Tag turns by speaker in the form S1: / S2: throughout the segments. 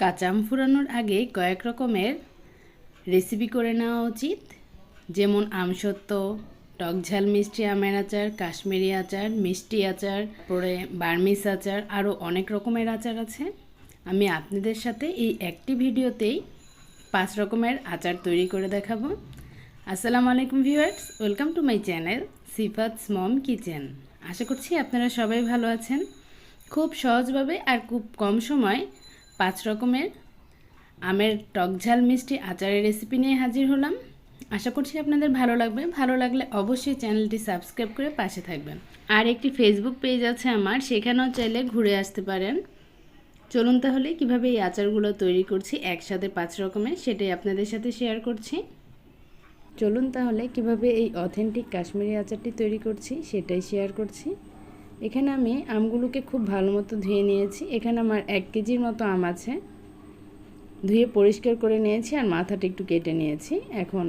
S1: কাঁচা আম ফুরানোর আগে কয়েক রকমের রেসিপি করে নেওয়া উচিত। যেমন আমসত্ত্ব টক ঝাল, মিষ্টি আমের আচার, কাশ্মীরি আচার, মিষ্টি আচার পরে বার্মিস আচার, আরও অনেক রকমের আচার আছে। আমি আপনাদের সাথে এই একটি ভিডিওতেই পাঁচ রকমের আচার তৈরি করে দেখাবো। আসসালামু আলাইকুম viewers, welcome to my channel Sifat's mom kitchen. আশা করছি আপনারা সবাই ভালো আছেন। খুব সহজভাবে আর খুব কম সময় পাঁচ রকমের। আমের টক ঝাল মিষ্টি আচারের রেসিপি নিয়ে হাজির হলাম। আশা করছি আপনাদের ভালো লাগবে। ভালো লাগলে অবশ্যই চ্যানেলটি সাবস্ক্রাইব করে পাশে থাকবেন। আর একটি ফেসবুক পেজ আছে আমার, সেখানেও চাইলে ঘুরে আসতে পারেন। চলুন তাহলে কীভাবে এই আচারগুলো তৈরি করছি, একসাথে পাঁচ রকমের, সেটাই আপনাদের সাথে শেয়ার করছি। চলুন তাহলে কীভাবে এই অথেন্টিক কাশ্মীরি আচারটি তৈরি করছি, সেটাই শেয়ার করছি। এখানে আমি আমগুলোকে খুব ভালো মতো ধুয়ে নিয়েছি। এখানে আমার এক কেজির মতো আম আছে। ধুয়ে পরিষ্কার করে নিয়েছি আর মাথাটা একটু কেটে নিয়েছি। এখন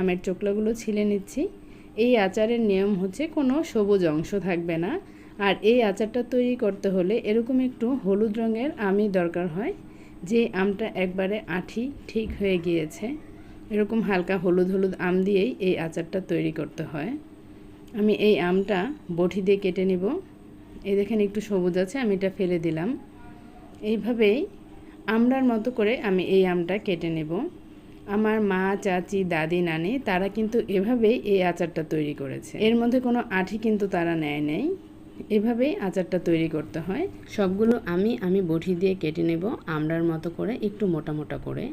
S1: আমের চোকলাগুলো ছিলে নিচ্ছি। এই আচারের নিয়ম হচ্ছে কোনো সবুজ অংশ থাকবে না। আর এই আচারটা তৈরি করতে হলে এরকম একটু হলুদ রঙের আমই দরকার হয়, যে আমটা একবারে আঠি ঠিক হয়ে গিয়েছে। এরকম হালকা হলুদ হলুদ আম দিয়েই এই আচারটা তৈরি করতে হয়। আমি এই আমটা বটি দিয়ে কেটে নিব। এই দেখেন একটু সবুজ আছে, আমি এটা ফেলে দিলাম। এইভাবেই আমড়ার মতো করে আমি এই আমটা কেটে নেব। আমার মা, চাচি, দাদি, নানি, তারা কিন্তু এভাবেই এই আচারটা তৈরি করেছে। এর মধ্যে কোনো আঠি কিন্তু তারা নেয় নেই। এভাবেই আচারটা তৈরি করতে হয়। সবগুলো আমি আমি বটি দিয়ে কেটে নেব আমড়ার মতো করে, একটু মোটা মোটা করে।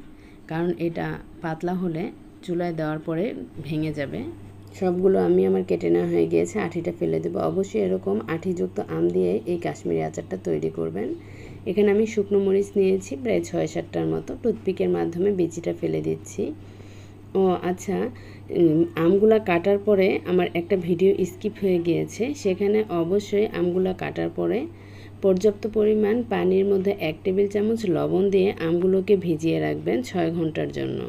S1: কারণ এটা পাতলা হলে চুলায় দেওয়ার পরে ভেঙে যাবে। সবগুলো আমি আমার কেটে নেওয়া হয়ে গিয়েছে, আঠিটা ফেলে দেবো। অবশ্যই এরকম আঠিযুক্ত আম দিয়ে এই কাশ্মীরি আচারটা তৈরি করবেন। এখানে আমি শুকনো মরিচ নিয়েছি, প্রায় ছয় সাতটার মতো। টুথপিকের মাধ্যমে বিচিটা ফেলে দিচ্ছি। ও আচ্ছা আমগুলা কাটার পরে আমার একটা ভিডিও স্কিপ হয়ে গিয়েছে। সেখানে অবশ্যই আমগুলা কাটার পরে পর্যাপ্ত পরিমাণ পানির মধ্যে এক টেবিল চামচ লবণ দিয়ে আমগুলোকে ভিজিয়ে রাখবেন ছয় ঘণ্টার জন্য।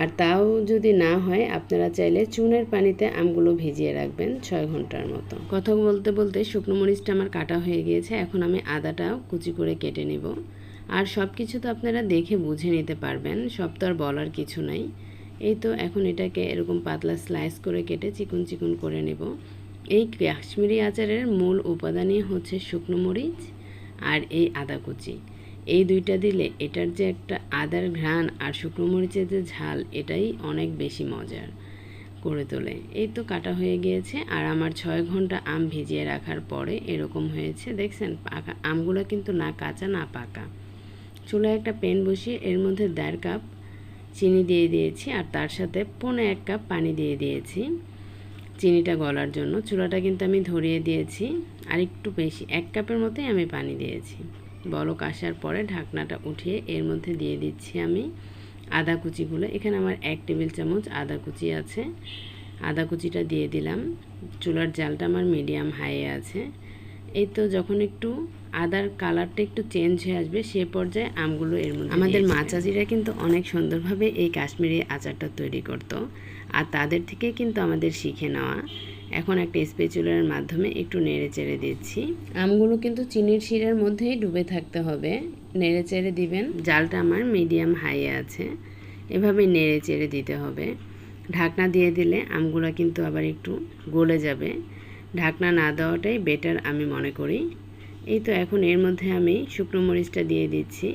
S1: আর তাও যদি না হয়, আপনারা চাইলে চুনের পানিতে আমগুলো ভিজিয়ে রাখবেন ছয় ঘণ্টার মতো। কথা বলতে বলতে শুকনো মরিচটা আমার কাটা হয়ে গিয়েছে, এখন আমি আদাটাও কুচি করে কেটে নেব। আর সব কিছু তো আপনারা দেখে বুঝে নিতে পারবেন, সব তো আর বলার কিছু নাই। এই তো এখন এটাকে এরকম পাতলা স্লাইস করে কেটে চিকন চিকন করে নেব। এই কাশ্মীরি আচারের মূল উপাদানই হচ্ছে শুকনো মরিচ আর এই আদা কুচি। এই দুইটা দিলে এটার যে একটা আদার ঘ্রাণ আর শুকনো মরিচের যে ঝাল, এটাই অনেক বেশি মজার করে তোলে। এই তো কাটা হয়ে গিয়েছে আর আমার ছয় ঘণ্টা আম ভিজিয়ে রাখার পরে এরকম হয়েছে। দেখছেন, পাকা আমগুলো কিন্তু না কাঁচা, না পাকা। চুলায় একটা প্যান বসিয়ে এর মধ্যে দেড় কাপ চিনি দিয়ে দিয়েছি আর তার সাথে পৌনে এক কাপ পানি দিয়ে দিয়েছি চিনিটা গলার জন্য। চুলাটা কিন্তু আমি ধরিয়ে দিয়েছি আর একটু বেশি, এক কাপের মতোই আমি পানি দিয়েছি। বলক আসার পরে ঢাকনাটা উঠিয়ে এর মধ্যে দিয়ে দিচ্ছি আমি আদা কুচিগুলো। এখানে আমার এক টেবিল চামচ আদা কুচি আছে। আদা কুচিটা দিয়ে দিলাম। চুলার জালটা আমার মিডিয়াম হাইয়ে আছে। এই তো যখন একটু আদার কালারটা একটু চেঞ্জ হয়ে আসবে সে পর্যায়ে আমগুলো এর মধ্যে আমাদের মা চাচিরা কিন্তু অনেক সুন্দরভাবে এই কাশ্মীরি আচারটা তৈরি করতো। আর তাদের থেকে কিন্তু আমাদের শিখে নেওয়া। এখন একটা স্পেচুলার মাধ্যমে একটু নেড়ে চেড়ে দিচ্ছি। আমগুলো কিন্তু চিনির শিরার মধ্যেই ডুবে থাকতে হবে। নেড়ে চেড়ে দিবেন। জালটা আমার মিডিয়াম হাইয়ে আছে। এভাবে নেড়ে চেড়ে দিতে হবে। ঢাকনা দিয়ে দিলে আমগুলো কিন্তু আবার একটু গলে যাবে। ঢাকনা না দেওয়াটাই বেটার আমি মনে করি। এই তো এখন এর মধ্যে আমি শুকনো মরিচটা দিয়ে দিচ্ছি।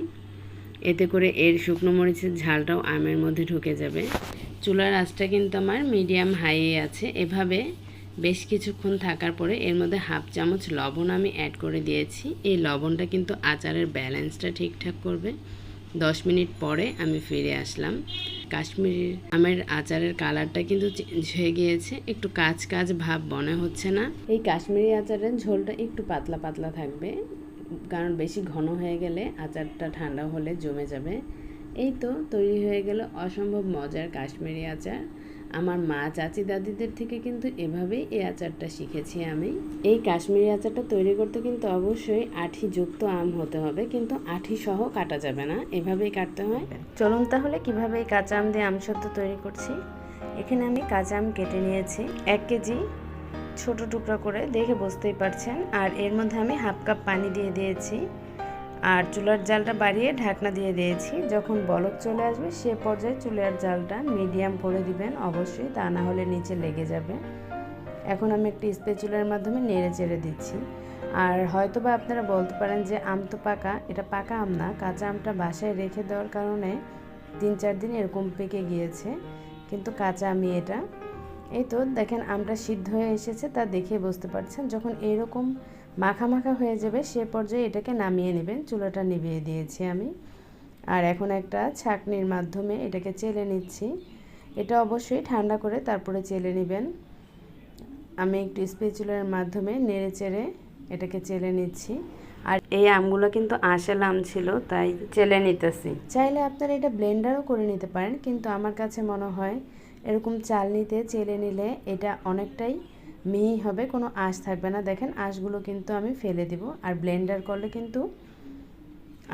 S1: এতে করে এর শুকনো মরিচের ঝালটাও আমের মধ্যে ঢুকে যাবে। চুলার আঁচটা কিন্তু আমার মিডিয়াম হাইয়ে আছে। এভাবে বেশ কিছুক্ষণ থাকার পরে এর মধ্যে হাফ চামচ লবণ আমি অ্যাড করে দিয়েছি। এই লবণটা কিন্তু আচারের ব্যালেন্সটা ঠিকঠাক করবে। দশ মিনিট পরে আমি ফিরে আসলাম। কাশ্মীরের আমের আচারের কালারটা কিন্তু চেঞ্জ হয়ে গিয়েছে। একটু কাজ কাজ ভাব মনে হচ্ছে না। এই কাশ্মীরি আচারের ঝোলটা একটু পাতলা পাতলা থাকবে। কারণ বেশি ঘন হয়ে গেলে আচারটা ঠান্ডা হলে জমে যাবে। এই তো তৈরি হয়ে গেল অসম্ভব মজার কাশ্মীরি আচার। আমার মা, চাচি, দাদিদের থেকে কিন্তু এভাবেই এই আচারটা শিখেছি আমি। এই কাশ্মীরি আচারটা তৈরি করতে কিন্তু অবশ্যই আঠি যুক্ত আম হতে হবে, কিন্তু আঠি সহ কাটা যাবে না। এভাবেই কাটতে হয়। চলুন তাহলে কীভাবে এই কাঁচা আম দিয়ে আমসত্ব তৈরি করছি? এখানে আমি কাঁচা আম কেটে নিয়েছি। এক কেজি ছোট টুকরা করে, দেখে বুঝতেই পারছেন। আর এর মধ্যে আমি হাফ কাপ পানি দিয়ে দিয়েছি। আর চুলার জালটা বাড়িয়ে ঢাকনা দিয়ে দিয়েছি। যখন বলক চলে আসবে, সে পর্যায়ে চুলার জালটা মিডিয়াম করে দিবেন। অবশ্যই তা না হলে নিচে লেগে যাবে। এখন আমি একটি স্পেচুলার মাধ্যমে নেড়ে চেড়ে দিচ্ছি। আর হয়তো বা আপনারা বলতে পারেন যে আম তো পাকা, এটা পাকা আম না। কাঁচা আমটা বাসায় রেখে দেওয়ার কারণে তিন চার দিন এরকম পেকে গিয়েছে। কিন্তু কাঁচা আমি এটা। এই তো দেখেন, আমটা সিদ্ধ হয়ে এসেছে, তা দেখে বুঝতে পারছেন। যখন এরকম মাখা মাখা হয়ে যাবে, সে পর্যায়ে এটাকে নামিয়ে নেবেন। চুলাটা নিভিয়ে দিয়েছি আমি। আর এখন একটা ছাকনির মাধ্যমে এটাকে চেলে নিচ্ছি। এটা অবশ্যই ঠান্ডা করে তারপরে চেলে নেবেন। আমি একটু স্পেচুলার মাধ্যমে নেড়ে চেড়ে এটাকে চেলে নিচ্ছি। আর এই আমগুলো কিন্তু আশেল আম ছিল, তাই চেলে নিতেছি। চাইলে আপনারা এটা ব্লেন্ডারও করে নিতে পারেন, কিন্তু আমার কাছে মনে হয় এরকম চালনিতে চেলে নিলে এটা অনেকটাই মিহি হবে, কোনো আঁশ থাকবে না। দেখেন, আঁশগুলো কিন্তু আমি ফেলে দিব। আর ব্লেন্ডার করলে কিন্তু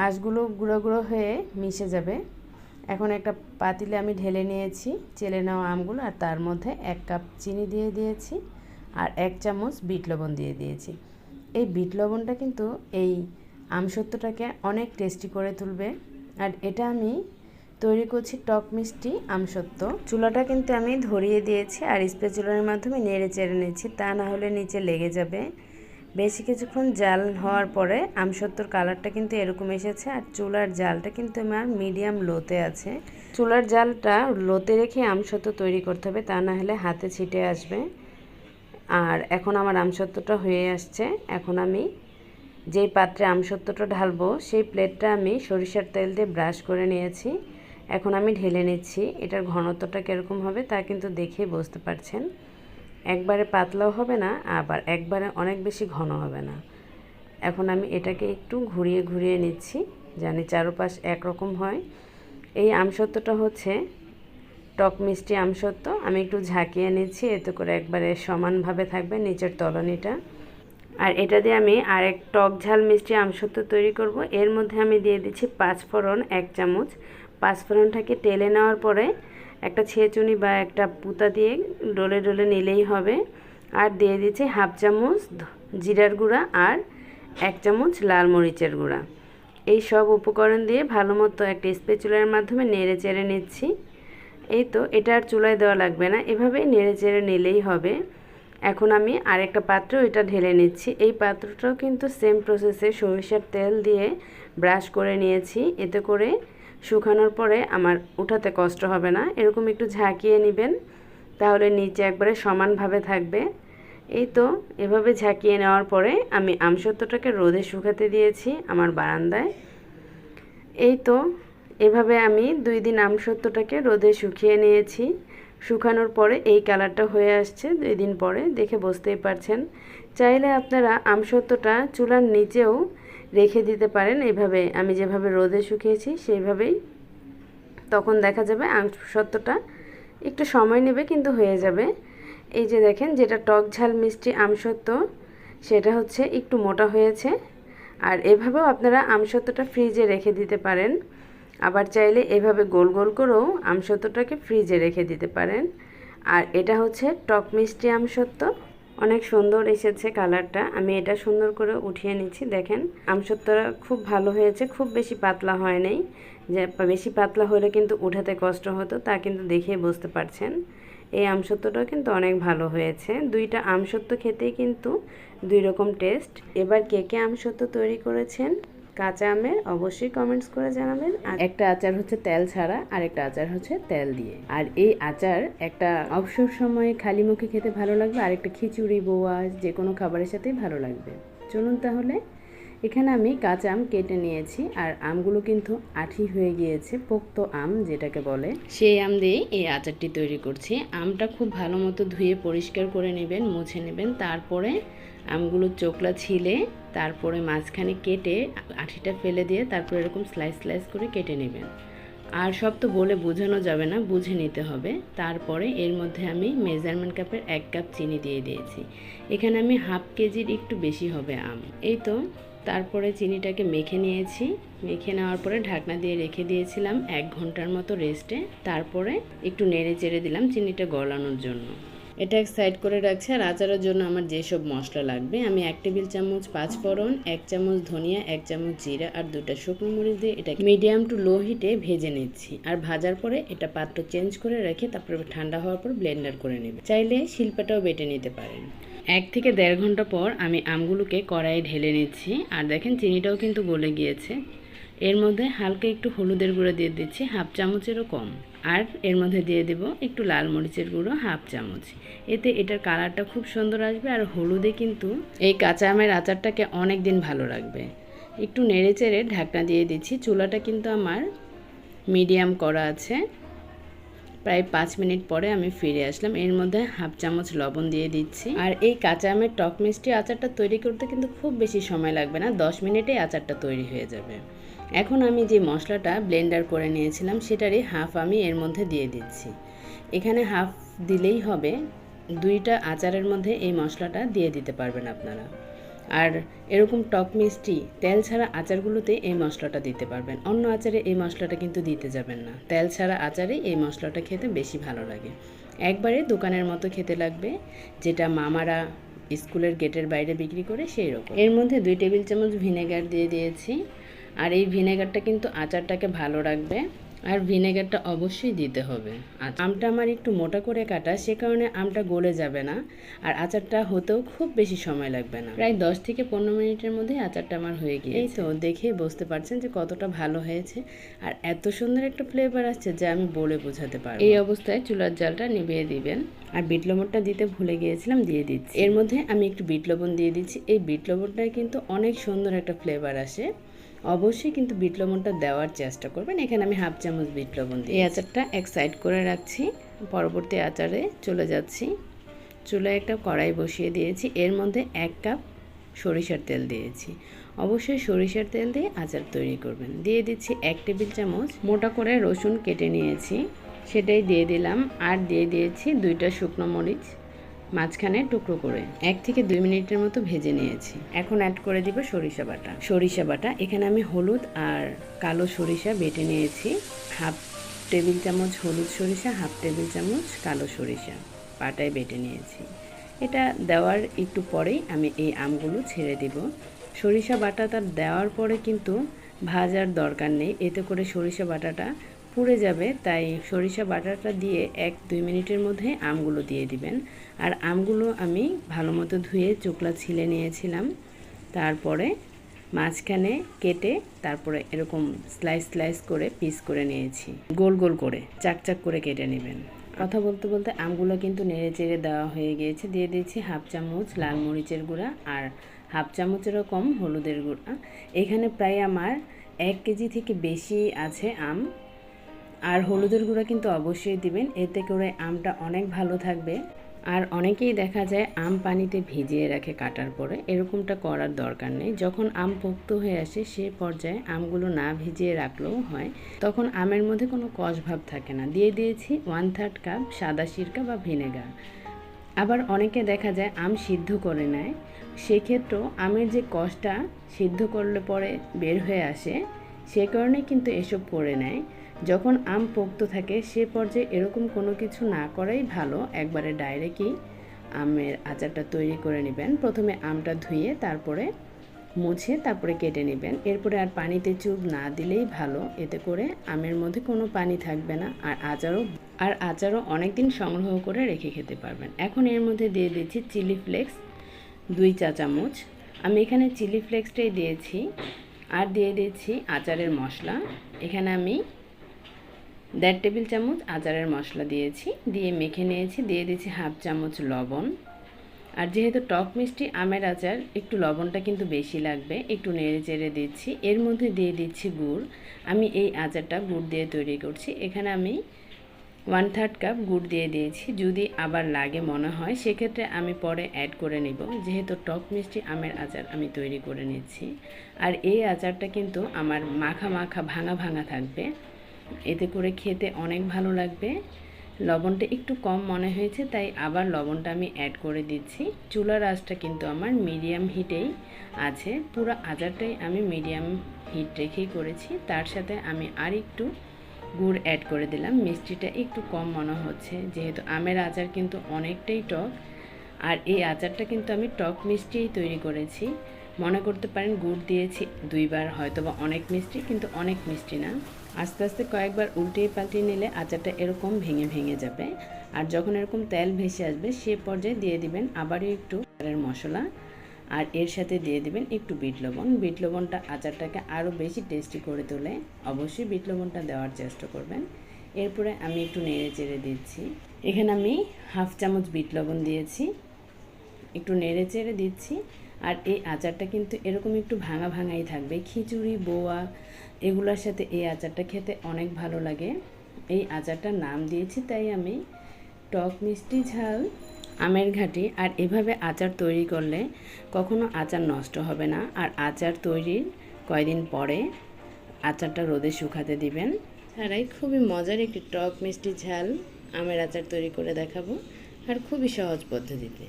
S1: আঁশগুলো গুঁড়ো গুঁড়ো হয়ে মিশে যাবে। এখন একটা পাতিলে আমি ঢেলে নিয়েছি, চেলে নেওয়া আমগুলো, আর তার মধ্যে এক কাপ চিনি দিয়ে দিয়েছি আর এক চামচ বিট লবণ দিয়ে দিয়েছি। এই বিট লবণটা কিন্তু এই আমসত্ত্বটাকে অনেক টেস্টি করে তুলবে। আর এটা আমি তৈরি করছি টক মিষ্টি আমসত্ত্ব। চুলাটা কিন্তু আমি ধরিয়ে দিয়েছি আর স্পেচুলার মাধ্যমে নেড়ে চেড়ে নিচ্ছি, তা না হলে নিচে লেগে যাবে। বেশি কিছুক্ষণ জাল হওয়ার পরে আমসত্ত্বর কালারটা কিন্তু এরকম এসেছে আর চুলার জালটা কিন্তু আমার মিডিয়াম লোতে আছে। চুলার জালটা লোতে রেখে আমসত্ত্ব তৈরি করতে হবে, তা না হলে হাতে ছিটে আসবে। আর এখন আমার আমসত্ত্বটা হয়ে আসছে, এখন আমি যেই পাত্রে আমসত্ত্বটা ঢালবো সেই প্লেটটা আমি সরিষার তেল দিয়ে ব্রাশ করে নিয়েছি। এখন আমি ঢেলে নিচ্ছি। এটার ঘনত্বটা কীরকম হবে তা কিন্তু দেখেই বুঝতে পারছেন। একবারে পাতলাও হবে না, আবার একবারে অনেক বেশি ঘন হবে না। এখন আমি এটাকে একটু ঘুরিয়ে ঘুরিয়ে নিচ্ছি, জানি চারোপাশ একরকম হয়। এই আমসত্ত্বটা হচ্ছে টক মিষ্টি আমসত্ত্ব। আমি একটু ঝাঁকিয়ে নিচ্ছি, এতে করে একবারে সমানভাবে থাকবে নিচের তলনিটা। আর এটা দিয়ে আমি আর এক টক ঝাল মিষ্টি আমসত্ত্ব তৈরি করব। এর মধ্যে আমি দিয়ে দিচ্ছি পাঁচফোড়ন এক চামচ পাঁচফোড়নটাকে তেলে নেওয়ার পরে একটা ছেঁচুনি বা একটা পুতা দিয়ে ডলে ডলে নিলেই হবে। আর দিয়ে দিচ্ছি হাফ চামচ জিরার গুঁড়া আর এক চামচ লাল মরিচের গুঁড়া। এই সব উপকরণ দিয়ে ভালো মতো একটা স্পেচুলার মাধ্যমে নেড়ে চেড়ে নিচ্ছি। এই তো, এটা আর চুলায় দেওয়া লাগবে না, এভাবেই নেড়ে চেড়ে নিলেই হবে। এখন আমি আরেকটা পাত্র এটা ঢেলে নিচ্ছি। এই পাত্রটাও কিন্তু সেম প্রসেসে সরিষার তেল দিয়ে ব্রাশ করে নিয়েছি। এতে করে শুকানোর পরে আমার উঠাতে কষ্ট হবে না। এরকম একটু ঝাঁকিয়ে নেবেন, তাহলে নিচে একবারে সমানভাবে থাকবে। এই তো, এভাবে ঝাঁকিয়ে নেওয়ার পরে আমি আমসত্ত্বটাকে রোদে শুকাতে দিয়েছি আমার বারান্দায়। এই তো, এভাবে আমি দুই দিন আমসত্ত্বটাকে রোদে শুকিয়ে নিয়েছি। শুকানোর পরে এই কালারটা হয়ে আসছে দুই দিন পরে, দেখে বুঝতেই পারছেন। চাইলে আপনারা আমসত্ত্বটা চুলার নিচেও রেখে দিতে পারেন। এভাবে আমি যেভাবে রোদে শুকিয়েছি, সেইভাবেই তখন দেখা যাবে আমসত্ত্বটা একটু সময় নেবে কিন্তু হয়ে যাবে। এই যে দেখেন, যেটা টক ঝাল মিষ্টি আমসত্ত্ব, সেটা হচ্ছে একটু মোটা হয়েছে। আর এভাবেও আপনারা আমসত্ত্বটা ফ্রিজে রেখে দিতে পারেন। আবার চাইলে এভাবে গোল গোল করেও আমসত্ত্বটাকে ফ্রিজে রেখে দিতে পারেন। আর এটা হচ্ছে টক মিষ্টি আমসত্ত্ব। অনেক সুন্দর এসেছে কালারটা। আমি এটা সুন্দর করে উঠিয়ে নিচ্ছি, দেখেন। আমসত্তরা খুব ভালো হয়েছে, খুব বেশি পাতলা হয় নাই। যে বেশি পাতলা হলে কিন্তু উঠাতে কষ্ট হতো, তা কিন্তু দেখে বুঝতে পারছেন। এই আমসত্ত্বটাও কিন্তু অনেক ভালো হয়েছে। দুইটা আমসত্ত্ব খেতেই কিন্তু দুই রকম টেস্ট। এবার কে কে আমসত্ত্ব তৈরি করেছেন? কাঁচা আমের অবশ্যই কমেন্টস করে জানাবেন। আর একটা আচার হচ্ছে তেল ছাড়া আর একটা আচার হচ্ছে তেল দিয়ে। আর এই আচার একটা অবসর সময়ে খালি মুখে খেতে ভালো লাগবে আর একটা খিচুড়ি, বোয়া, যে কোনো খাবারের সাথেই ভালো লাগবে। চলুন তাহলে, এখানে আমি কাঁচা আম কেটে নিয়েছি, আর আমগুলো কিন্তু আঠি হয়ে গিয়েছে, পোক্ত আম যেটাকে বলে। সেই আম দিয়ে এই আচারটি তৈরি করছি। আমটা খুব ভালো মতো ধুয়ে পরিষ্কার করে নেবেন, মুছে নেবেন, তারপরে আমগুলো চোকলা ছিলে, তারপরে মাঝখানে কেটে আঠিটা ফেলে দিয়ে তারপরে এরকম স্লাইস স্লাইস করে কেটে নেবেন। আর সব তো বলে বোঝানো যাবে না, বুঝে নিতে হবে। তারপরে এর মধ্যে আমি মেজারমেন্ট কাপের এক কাপ চিনি দিয়ে দিয়েছি। এখানে আমি হাফ কেজির একটু বেশি হবে আম। এই তো, তারপরে চিনিটাকে মেখে নিয়েছি। মেখে নেওয়ার পরে ঢাকনা দিয়ে রেখে দিয়েছিলাম এক ঘণ্টার মতো রেস্টে তারপরে একটু নেড়ে চেড়ে দিলাম চিনিটা গলানোর জন্য। এটা এক সাইড করে রাখছি আর আচারের জন্য আমার যেসব মশলা লাগবে, আমি এক টেবিল চামচ পাঁচ ফোড়ন, এক চামচ ধনিয়া, এক চামচ জিরা আর দুটা শুকনো মরিচ দিয়ে এটা মিডিয়াম টু লো হিটে ভেজে নিচ্ছি। আর ভাজার পরে এটা পাত্র চেঞ্জ করে রেখে তারপরে ঠান্ডা হওয়ার পর ব্লেন্ডার করে নেবে। চাইলে শিল্পাটাও বেটে নিতে পারেন। এক থেকে দেড় ঘণ্টা পর আমি আমগুলোকে কড়াইয়ে ঢেলে নিচ্ছি আর দেখেন চিনিটাও কিন্তু গলে গিয়েছে। এর মধ্যে হালকা একটু হলুদের গুঁড়ো দিয়ে দিচ্ছি, হাফ চামচেরও কম। আর এর মধ্যে দিয়ে দেব একটু লাল মরিচের গুঁড়ো, হাফ চামচ। এতে এটার কালারটা খুব সুন্দর আসবে আর হলুদে কিন্তু এই কাঁচা আমের আচারটাকে অনেক দিন ভালো রাখবে। একটু নেড়ে চেড়ে ঢাকনা দিয়ে দিচ্ছি। চুলাটা কিন্তু আমার মিডিয়াম করা আছে। প্রায় পাঁচ মিনিট পরে আমি ফিরে আসলাম। এর মধ্যে হাফ চামচ লবণ দিয়ে দিচ্ছি। আর এই কাঁচা আমের টক মিষ্টি আচারটা তৈরি করতে কিন্তু খুব বেশি সময় লাগবে না। দশ মিনিটেই আচারটা তৈরি হয়ে যাবে। এখন আমি যে মশলাটা ব্লেন্ডার করে নিয়েছিলাম সেটারই হাফ আমি এর মধ্যে দিয়ে দিচ্ছি। এখানে হাফ দিলেই হবে। দুইটা আচারের মধ্যে এই মশলাটা দিয়ে দিতে পারবেন আপনারা। আর এরকম টক মিষ্টি, তেল ছাড়া আচারগুলোতে এই মশলাটা দিতে পারবেন। অন্য আচারে এই মশলাটা কিন্তু দিতে যাবেন না। তেল ছাড়া আচারে এই মশলাটা খেতে বেশি ভালো লাগে। একবারে দোকানের মতো খেতে লাগবে, যেটা মামারা স্কুলের গেটের বাইরে বিক্রি করে সেই রকম এর মধ্যে দুই টেবিল চামচ ভিনেগার দিয়ে দিয়েছি। আর এই ভিনেগারটা কিন্তু আচারটাকে ভালো রাখবে। আর ভিনেগারটা অবশ্যই দিতে হবে। আর আমটা আমার একটু মোটা করে কাটা সে কারণে আমটা গলে যাবে না। আর আচারটা হতেও খুব বেশি সময় লাগবে না। প্রায় দশ থেকে পনেরো মিনিটের মধ্যে আচারটা আমার হয়ে গিয়ে এই তো দেখে বুঝতে পারছেন যে কতটা ভালো হয়েছে। আর এত সুন্দর একটা ফ্লেভার আসছে যে আমি বলে বোঝাতে পারব এই অবস্থায় চুলার জালটা নিভিয়ে দিবেন। আর বিট লবণটা দিতে ভুলে গিয়েছিলাম দিয়ে দিচ্ছি। এর মধ্যে আমি একটু বিট লবণ দিয়ে দিচ্ছি। এই বিট লবণটায় কিন্তু অনেক সুন্দর একটা ফ্লেভার আসে। অবশ্যই কিন্তু বিট লবণটা দেওয়ার চেষ্টা করবেন। এখানে আমি হাফ চামচ বিট লবণ দিই এই আচারটা এক সাইড করে রাখছি। পরবর্তী আচারে চলে যাচ্ছি। চুলায় একটা কড়াই বসিয়ে দিয়েছি। এর মধ্যে এক কাপ সরিষার তেল দিয়েছি। অবশ্যই সরিষার তেল দিয়ে আচার তৈরি করবেন। দিয়ে দিচ্ছি এক টেবিল চামচ মোটা করে রসুন কেটে নিয়েছি। সেটাই দিয়ে দিলাম। আর দিয়ে দিয়েছি দুইটা শুকনো মরিচ। মাঝখানে টুকরো করে এক থেকে দুই মিনিটের মতো ভেজে নিয়েছি। এখন অ্যাড করে দিব সরিষা বাটা। সরিষা বাটা, এখানে আমি হলুদ আর কালো সরিষা বেটে নিয়েছি। হাফ টেবিল চামচ হলুদ সরিষা, হাফ টেবিল চামচ কালো সরিষা পাটায় বেটে নিয়েছি। এটা দেওয়ার একটু পরেই আমি এই আমগুলো ছেড়ে দিব। সরিষা বাটাটা দেওয়ার পরে কিন্তু ভাজার দরকার নেই। এতে করে সরিষা বাটাটা পুড়ে যাবে, তাই সরিষা বাটাটা দিয়ে এক দুই মিনিটের মধ্যে আমগুলো দিয়ে দিবেন। আর আমগুলো আমি ভালো মতো ধুয়ে চোকলা ছিলে নিয়েছিলাম। তারপরে মাঝখানে কেটে তারপরে এরকম স্লাইস স্লাইস করে পিস করে নিয়েছি। গোল গোল করে চাকচাক করে কেটে নেবেন। কথা বলতে বলতে আমগুলো কিন্তু নেড়ে চেড়ে দেওয়া হয়ে গিয়েছে। দিয়ে দিয়েছি হাফ চামচ লাল মরিচের গুঁড়া আর হাফ চামচেরও কম হলুদের গুঁড়া। এখানে প্রায় আমার এক কেজি থেকে বেশি আছে আম। আর হলুদের গুঁড়া কিন্তু অবশ্যই দিবেন। এতে করে আমটা অনেক ভালো থাকবে। আর অনেকেই দেখা যায় আম পানিতে ভিজিয়ে রাখে কাটার পরে। এরকমটা করার দরকার নেই। যখন আম পোক্ত হয়ে আসে, সে পর্যায়ে আমগুলো না ভিজিয়ে রাখলেও হয়। তখন আমের মধ্যে কোনো কষ ভাব থাকে না। দিয়ে দিয়েছি ওয়ান থার্ড কাপ সাদা সিরকা বা ভিনেগার। আবার অনেকে দেখা যায় আম সিদ্ধ করে নেয়। সেক্ষেত্রেও আমের যে কষটা সিদ্ধ করলে পরে বের হয়ে আসে, সে কারণে কিন্তু এসব করে নেয়। যখন আম পোক্ত থাকে, সে পর্যায়ে এরকম কোনো কিছু না করাই ভালো। একবারে ডাইরেক্টই আমের আচারটা তৈরি করে নেবেন। প্রথমে আমটা ধুয়ে তারপরে মুছে তারপরে কেটে নেবেন। এরপরে আর পানিতে চুপ না দিলেই ভালো। এতে করে আমের মধ্যে কোনো পানি থাকবে না। আর আচারও আর আচারও অনেক দিন সংগ্রহ করে রেখে খেতে পারবেন। এখন এর মধ্যে দিয়ে দিচ্ছি চিলি ফ্লেক্স, দুই চা চামচ। আমি এখানে চিলি ফ্লেক্সটাই দিয়েছি। আর দিয়ে দিয়েছি আচারের মশলা। এখানে আমি দেড় টেবিল চামচ আচারের মশলা দিয়েছি, দিয়ে মেখে নিয়েছি, দিয়ে দিয়েছি হাফ চামচ লবণ। আর যেহেতু টক মিষ্টি আমের আচার, একটু লবণটা কিন্তু বেশি লাগবে, একটু নেড়ে চেড়ে দিচ্ছি। এর মধ্যে দিয়ে দিচ্ছি গুড়। আমি এই আচারটা গুড় দিয়ে তৈরি করছি। এখানে আমি ওয়ান থার্ড কাপ গুড় দিয়ে দিয়েছি। যদি আবার লাগে মনে হয়, সেক্ষেত্রে আমি পরে অ্যাড করে নেব। যেহেতু টক মিষ্টি আমের আচার আমি তৈরি করে নিচ্ছি। আর এই আচারটা কিন্তু আমার মাখা মাখা ভাঙা ভাঙা থাকবে। এতে করে খেতে অনেক ভালো লাগবে। লবণটা একটু কম মনে হয়েছে, তাই আবার লবণটা আমি অ্যাড করে দিচ্ছি। চুলার আঁচটা কিন্তু আমার মিডিয়াম হিটেই আছে। পুরো আচারটাই আমি মিডিয়াম হিট রেখেই করেছি। তার সাথে আমি আর একটু গুড় অ্যাড করে দিলাম। মিষ্টিটা একটু কম মনে হচ্ছে, যেহেতু আমের আচার কিন্তু অনেকটাই টক। আর এই আচারটা কিন্তু আমি টক মিষ্টিই তৈরি করেছি। মনে করতে পারেন গুড় দিয়েছি দুইবার হয়তো বা অনেক মিষ্টি, কিন্তু অনেক মিষ্টি না। আস্তে আস্তে কয়েকবার উল্টিয়ে পাল্টিয়ে নিলে আচারটা এরকম ভেঙে ভেঙে যাবে। আর যখন এরকম তেল ভেসে আসবে, সে পর্যায়ে দিয়ে দিবেন আবারও একটু মশলা। আর এর সাথে দিয়ে দিবেন একটু বিট লবণ। বিট লবণটা আচারটাকে আরও বেশি টেস্টি করে তোলে। অবশ্যই বিট লবণটা দেওয়ার চেষ্টা করবেন। এরপরে আমি একটু নেড়ে চেড়ে দিচ্ছি। এখানে আমি হাফ চামচ বিট লবণ দিয়েছি। একটু নেড়ে চেড়ে দিচ্ছি। আর এই আচারটা কিন্তু এরকম একটু ভাঙা ভাঙাই থাকবে। খিচুড়ি, বোয়া এগুলোর সাথে এই আচারটা খেতে অনেক ভালো লাগে। এই আচারটার নাম দিয়েছি, তাই আমি টক মিষ্টি ঝাল, আমের ঘাটি আর এভাবে আচার তৈরি করলে কখনো আচার নষ্ট হবে না। আর আচার তৈরির কয়দিন পরে আচারটা রোদে শুকাতে দিবেন। ছাড়াই খুবই মজার একটি টক মিষ্টি ঝাল আমের আচার তৈরি করে দেখাবো, আর খুবই সহজ পদ্ধতিতে।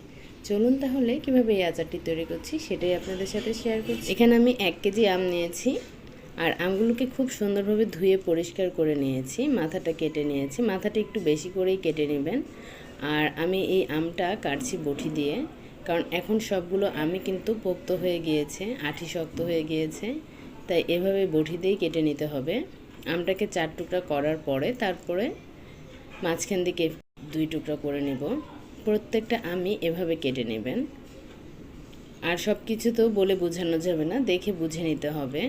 S1: চলুন তাহলে কীভাবে এই আচারটি তৈরি করছি সেটাই আপনাদের সাথে শেয়ার করছি। এখানে আমি এক কেজি আম নিয়েছি। আর আমগুলোকে খুব সুন্দরভাবে ধুয়ে পরিষ্কার করে নিয়েছি, মাথাটা কেটে নিয়েছি। মাথাটা একটু বেশি করেই কেটে নেবেন। আর আমি এই আমটা কাটছি বটি দিয়ে, কারণ এখন সবগুলো আমি কিন্তু পোক্ত হয়ে গিয়েছে, আঠি শক্ত হয়ে গিয়েছে, তাই এভাবে বটি দিয়েই কেটে নিতে হবে। আমটাকে চার টুকরা করার পরে তারপরে মাঝখান দিকে দুই টুকরা করে নেব। প্রত্যেকটা আমি এভাবে কেটে নেবেন। আর সব কিছু তো বলে বোঝানো যাবে না, দেখে বুঝে নিতে হবে।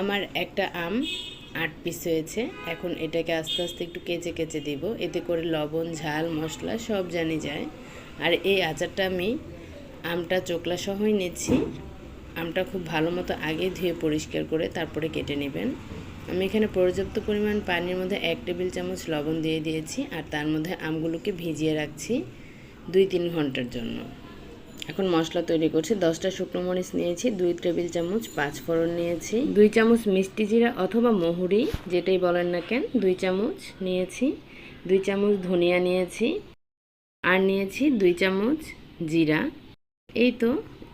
S1: আমার একটা আম আট পিস হয়েছে। এখন এটাকে আস্তে আস্তে একটু কেচে কেচে দিব। এতে করে লবণ, ঝাল, মশলা সব জানি যায়। আর এই আচারটা আমি আমটা চোকলা সহই নিচ্ছি। আমটা খুব ভালো মতো আগে ধুয়ে পরিষ্কার করে তারপরে কেটে নেবেন। আমি এখানে পর্যাপ্ত পরিমাণ পানির মধ্যে এক টেবিল চামচ লবণ দিয়ে দিয়েছি। আর তার মধ্যে আমগুলোকে ভিজিয়ে রাখছি দুই তিন ঘণ্টার জন্য। এখন মশলা তৈরি করছি। দশটা শুকনো মরিচ নিয়েছি, দুই টেবিল চামচ পাঁচ ফোড়ন নিয়েছি, দুই চামচ মিষ্টি জিরা অথবা মহুরি, যেটাই বলেন না কেন, দুই চামচ নিয়েছি, দুই চামচ ধনিয়া নিয়েছি, আর নিয়েছি দুই চামচ জিরা। এই তো,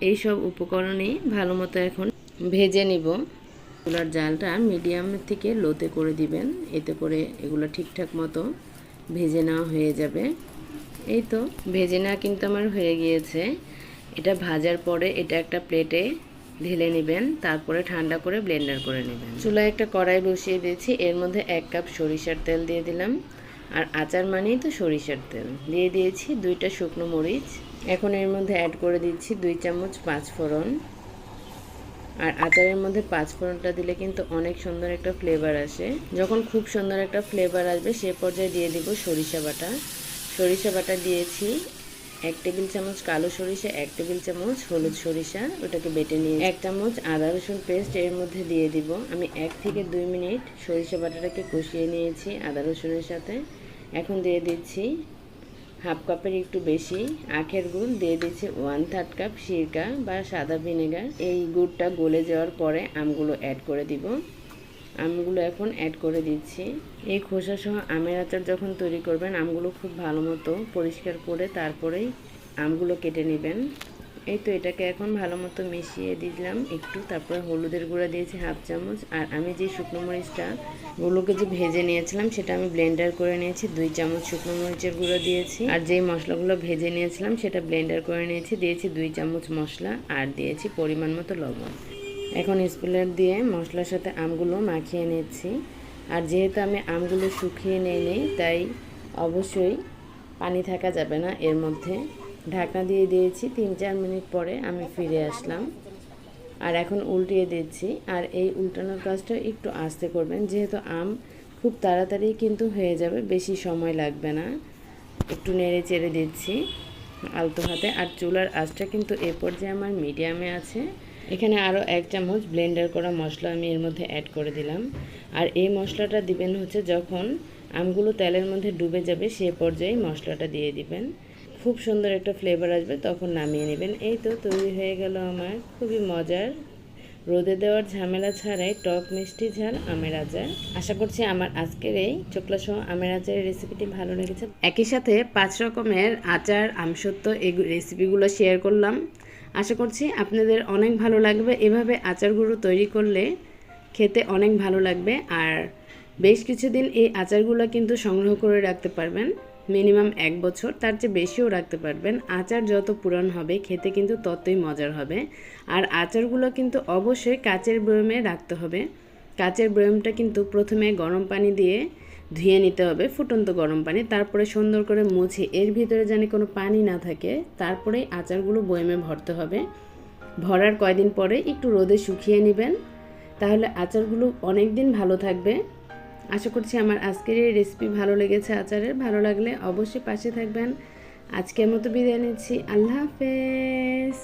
S1: এই সব উপকরণেই ভালো মতো এখন ভেজে নিব। চুলার জালটা মিডিয়াম থেকে লোতে করে দিবেন, এতে করে এগুলো ঠিকঠাক মতো ভেজে নেওয়া হয়ে যাবে। এই তো, ভেজে নেওয়া কিন্তু আমার হয়ে গিয়েছে। এটা ভাজার পরে এটা একটা প্লেটে ঢেলে নেবেন, তারপরে ঠান্ডা করে ব্লেন্ডার করে নেবেন। চুলায় একটা কড়াই বসিয়ে দিয়েছি, এর মধ্যে এক কাপ সরিষার তেল দিয়ে দিলাম। আর আচার মানেই তো সরিষার তেল। দিয়ে দিয়েছি দুইটা শুকনো মরিচ। এখন এর মধ্যে অ্যাড করে দিচ্ছি দুই চামচ পাঁচ ফোড়ন আর আচারের মধ্যে পাঁচ ফোড়নটা দিলে কিন্তু অনেক সুন্দর একটা ফ্লেভার আসে। যখন খুব সুন্দর একটা ফ্লেভার আসবে, সে পর্যায়ে দিয়ে দিব সরিষা বাটা। সরিষা বাটা দিয়েছি এক টেবিল চামচ কালো সরিষা, এক টেবিল চামচ হলুদ সরিষা, ওটাকে বেটে নিয়ে এক চামচ আদা রসুন পেস্ট এর মধ্যে দিয়ে দিব। আমি এক থেকে দুই মিনিট সরিষা বাটাটাকে কষিয়ে নিয়েছি আদা রসুনের সাথে। এখন দিয়ে দিচ্ছি হাফ কাপের একটু বেশি আখের গুড়। দিয়ে দিচ্ছি ওয়ান থার্ড কাপ সিরকা বা সাদা ভিনেগার। এই গুড়টা গলে যাওয়ার পরে আমগুলো অ্যাড করে দিব। আমগুলো এখন অ্যাড করে দিচ্ছি। এই খোসা সহ আমের আচার যখন তৈরি করবেন, আমগুলো খুব ভালো মতো পরিষ্কার করে তারপরেই আমগুলো কেটে নেবেন। এই তো এটাকে এখন ভালো মতো মিশিয়ে দিলাম একটু, তারপরে হলুদের গুঁড়া দিয়েছি হাফ চামচ। আর আমি যে শুকনো মরিচটা গুলোকে যে ভেজে নিয়েছিলাম, সেটা আমি ব্লেন্ডার করে নিয়েছি, দুই চামচ শুকনো মরিচের গুঁড়ো দিয়েছি। আর যেই মশলাগুলো ভেজে নিয়েছিলাম, সেটা ব্লেন্ডার করে নিয়েছি, দিয়েছি দুই চামচ মশলা, আর দিয়েছি পরিমাণ মতো লবণ। এখন স্পুলের দিয়ে মশলার সাথে আমগুলো মাখিয়ে নিচ্ছি। আর যেহেতু আমি আমগুলো শুকিয়ে নিয়ে নিই, তাই অবশ্যই পানি থাকা যাবে না। এর মধ্যে ঢাকনা দিয়ে দিয়েছি। তিন চার মিনিট পরে আমি ফিরে আসলাম। আর এখন উল্টিয়ে দিচ্ছি। আর এই উল্টানোর কাজটা একটু আস্তে করবেন। যেহেতু আম খুব তাড়াতাড়ি কিন্তু হয়ে যাবে, বেশি সময় লাগবে না। একটু নেড়ে চেড়ে দিচ্ছি আলতো হাতে। আর চুলার আঁচটা কিন্তু এ পর্যায়ে আমার মিডিয়ামে আছে। এখানে আরও এক চামচ ব্লেন্ডার করা মশলা আমি এর মধ্যে অ্যাড করে দিলাম। আর এই মশলাটা দিবেন হচ্ছে যখন আমগুলো তেলের মধ্যে ডুবে যাবে সে পর্যায়ে মশলাটা দিয়ে দিবেন। খুব সুন্দর একটা ফ্লেভার আসবে, তখন নামিয়ে নেবেন। এই তো তৈরি হয়ে গেল আমার। খুবই মজার। রোদে দেওয়ার ঝামেলা ছাড়াই টক মিষ্টি ঝাল আমের আচার। আশা করছি আমার আজকের এই চোখলা সহ আমের আচারের রেসিপিটি ভালো লেগেছে। একই সাথে পাঁচ রকমের আচার আমসত্ব এই রেসিপিগুলো শেয়ার করলাম। আশা করছি আপনাদের অনেক ভালো লাগবে। এভাবে আচারগুলো তৈরি করলে খেতে অনেক ভালো লাগবে। আর বেশ কিছুদিন এই আচারগুলো কিন্তু সংগ্রহ করে রাখতে পারবেন। মিনিমাম এক বছর, তার চেয়ে বেশিও রাখতে পারবেন। আচার যত পুরান হবে, খেতে কিন্তু ততই মজার হবে। আর আচারগুলো কিন্তু অবশ্যই কাচের বয়মে রাখতে হবে। কাচের বয়মটা কিন্তু প্রথমে গরম পানি দিয়ে ধুয়ে নিতে হবে ফুটন্ত গরম পানি, তারপরে সুন্দর করে মুছে, এর ভিতরে যেন কোনো পানি না থাকে, তারপরেই আচারগুলো বয়মে ভরতে হবে। ভরার কয়দিন পরে একটু রোদে শুকিয়ে নেবেন, তাহলে আচারগুলো অনেক দিন ভালো থাকবে। আশা করছি আমার আজকের এই রেসিপি ভালো লেগেছে আচারের, ভালো লাগলে অবশ্যই পাশে থাকবেন। আজকের মতো বিদায় নিচ্ছি, আল্লাহ হাফেজ।